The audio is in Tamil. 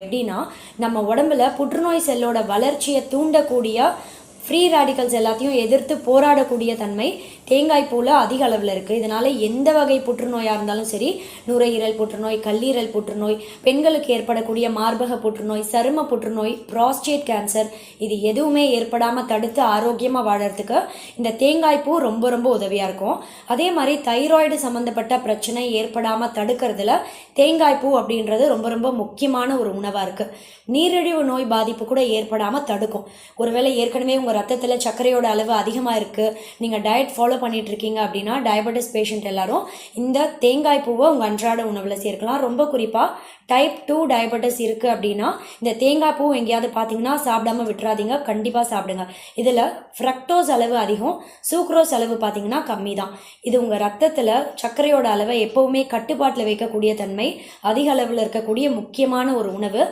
எப்படின்னா நம்ம உடம்புல புற்றுநோய் செல்லோட வளர்ச்சியை தூண்டக்கூடிய ஃப்ரீ ரேடிக்கல்ஸ் எல்லாத்தையும் எதிர்த்து போராடக்கூடிய தன்மை தேங்காய் பூவில் அதிக அளவில் இருக்குது இதனால் எந்த வகை புற்றுநோயாக இருந்தாலும் சரி நுரையீரல் புற்றுநோய் கல்லீரல் புற்றுநோய் பெண்களுக்கு ஏற்படக்கூடிய மார்பக புற்றுநோய் சரும புற்றுநோய் ப்ராஸ்டேட் கேன்சர் இது எதுவுமே ஏற்படாமல் தடுத்து ஆரோக்கியமாக வாழறதுக்கு இந்த தேங்காய் பூ ரொம்ப ரொம்ப உதவியாக இருக்கும். அதே மாதிரி தைராய்டு சம்மந்தப்பட்ட பிரச்சனை ஏற்படாமல் தடுக்கிறதுல தேங்காய் பூ அப்படின்றது ரொம்ப ரொம்ப முக்கியமான ஒரு உணவாக இருக்குது நீரிழிவு நோய் பாதிப்பு கூட ஏற்படாமல் தடுக்கும். ஒருவேளை ஏற்கனவே உங்கள் ரத்தத்தில் சர்க்கரையோட அளவு அதிகமாக இருக்குது நீங்கள் டயட் ஃபாலோ பண்ணிட்டு இருக்கீங்க அப்படின்னா டயபெட்டிஸ் பேஷண்ட் எல்லாரும் இந்த தேங்காய் பூவை உங்கள் அன்றாட உணவில் சேர்க்கலாம். ரொம்ப குறிப்பாக டைப் டூ டயபெட்டிஸ் இருக்குது அப்படின்னா இந்த தேங்காய் பூ எங்கேயாவது பார்த்தீங்கன்னா சாப்பிடாம விட்டுறாதீங்க. கண்டிப்பாக சாப்பிடுங்க. இதில் ஃப்ரக்டோஸ் அளவு அதிகம் சூக்ரோஸ் அளவு பார்த்தீங்கன்னா கம்மி தான் இது உங்கள் ரத்தத்தில் சர்க்கரையோட அளவை எப்போவுமே கட்டுப்பாட்டில் வைக்கக்கூடிய தன்மை அதிக அளவில் இருக்கக்கூடிய முக்கியமான ஒரு உணவு.